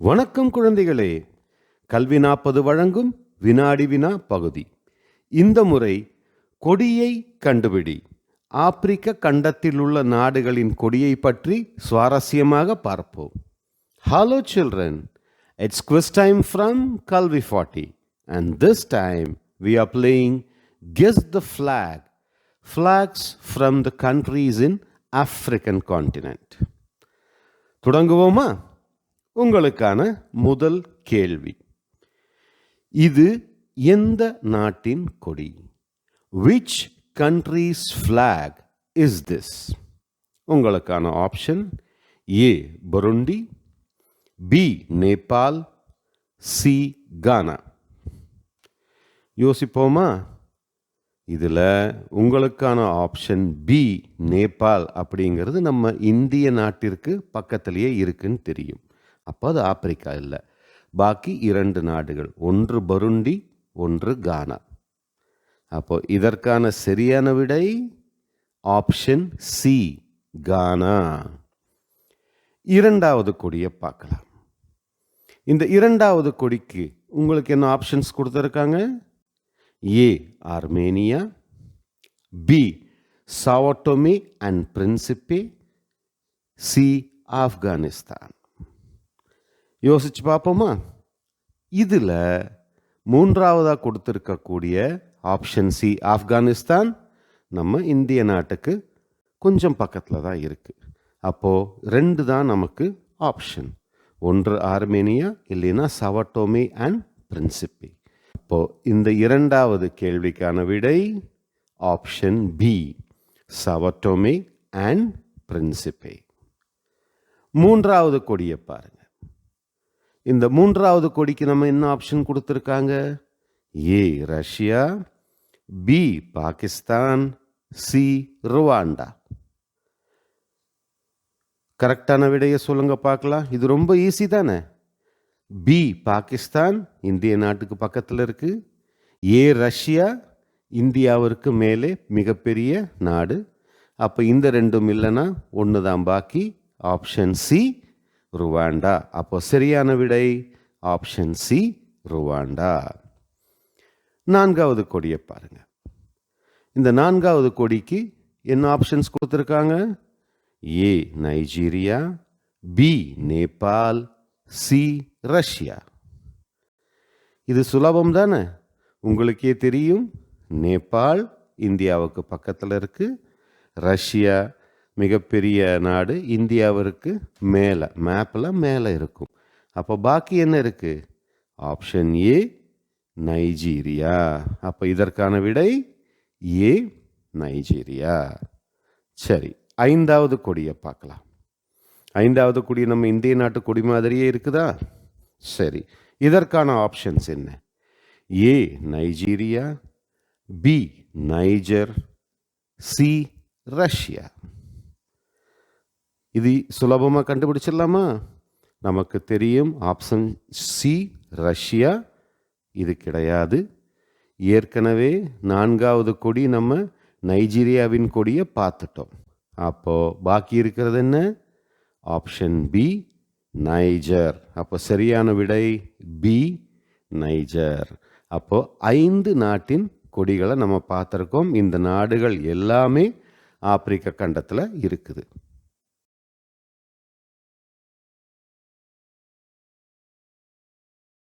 வணக்கம் குழந்தைகளே. கல்வி நாற்பது வழங்கும் வினாடி வினா பகுதி. இந்த முறை கொடியை கண்டுபிடி. ஆப்பிரிக்க கண்டத்தில் உள்ள நாடுகளின் கொடியை பற்றி சுவாரஸ்யமாக பார்ப்போம். Hello children it's quiz time from Kalvi forty and this time we are playing guess the flag flags from the countries in African continent தொடங்குவோமா? உங்களுக்கான முதல் கேள்வி. இது எந்த நாட்டின் கொடி? Which countries flag is this உங்களுக்கான option A Burundi B Nepal C Ghana யோசிப்போமா? இதில் உங்களுக்கான ஆப்ஷன் பி நேபாள் அப்படிங்கிறது நம்ம இந்திய நாட்டிற்கு பக்கத்திலேயே இருக்குன்னு தெரியும். அப்போ அது ஆப்பிரிக்கா இல்லை. பாக்கி இரண்டு நாடுகள் ஒன்று பருண்டி ஒன்று கானா. அப்போ இதற்கான சரியான விடை ஆப்ஷன் சி கானா. இரண்டாவது கொடியை பார்க்கலாம். இந்த இரண்டாவது கொடிக்கு உங்களுக்கு என்ன ஆப்ஷன்ஸ் கொடுத்துருக்காங்க? A Armenia B Sao Tome and Principe C Afghanistan. யோசிச்சு பார்ப்போமா? இதில் மூன்றாவதாக கொடுத்துருக்கக்கூடிய ஆப்ஷன் சி ஆப்கானிஸ்தான் நம்ம இந்திய நாட்டுக்கு கொஞ்சம் பக்கத்தில் தான் இருக்குது அப்போது ரெண்டு தான் நமக்கு ஆப்ஷன் ஒன்று ஆர்மேனியா இல்லைன்னா சவட்டோமி அண்ட் பிரின்சிபி இப்போது இந்த இரண்டாவது கேள்விக்கான விடை option B Sao Tome and Principe மூன்றாவது கொடியை பாருங்கள் இந்த மூன்றாவது கொடிக்கு நம்ம என்ன ஆப்ஷன் கொடுத்துருக்காங்க? A Russia B Pakistan C Rwanda. கரெக்டான விடையை சொல்லுங்க பார்க்கலாம். இது ரொம்ப ஈஸி தானே? பி பாகிஸ்தான் இந்திய நாட்டுக்கு பக்கத்தில் இருக்கு. ஏ ரஷ்யா இந்தியாவிற்கு மேலே மிகப்பெரிய நாடு. அப்போ இந்த ரெண்டும் இல்லைன்னா ஒன்று தான் பாக்கி. Option C Rwanda. அப்போ சரியான விடை? Option C Rwanda. நான்காவது கொடியை பாருங்க. இந்த நான்காவது கொடிக்கு என்ன ஆப்ஷன்ஸ் கொடுத்துருக்காங்க? A Nigeria B Nepal C Russia இது சுலபம் தானே? உங்களுக்கே தெரியும் நேபாள் இந்தியாவுக்கு பக்கத்தில் இருக்குது ரஷ்யா மிகப்பெரிய நாடு இந்தியாவிற்கு மேலே மேப்பில் மேலே இருக்கும். அப்போ பாக்கி என்ன இருக்குது ஆப்ஷன் ஏ நைஜீரியா அப்போ இதற்கான விடை ஏ நைஜீரியா சரி ஐந்தாவது கொடியை பார்க்கலாம். ஐந்தாவது கொடி நம்ம இந்திய நாட்டு கொடி மாதிரியே இருக்குதா? சரி இதற்கான ஆப்ஷன்ஸ் என்ன? A Nigeria B Niger C Russia இது சுலபமாக கண்டுபிடிச்சிடலாமா? நமக்கு தெரியும் ஆப்ஷன் சி ரஷ்யா. இது கிடையாது. ஏற்கனவே நான்காவது கொடி நம்ம நைஜீரியாவின் கொடியை பார்த்துட்டோம். அப்போது பாக்கி இருக்கிறது என்ன? ஆப்ஷன் பி நைஜர் அப்போ சரியான விடை பி நைஜர் அப்போ ஐந்து நாட்டின் கொடிகளை நம்ம பார்த்துருக்கோம். இந்த நாடுகள் எல்லாமே ஆப்பிரிக்க கண்டத்தில் இருக்குது.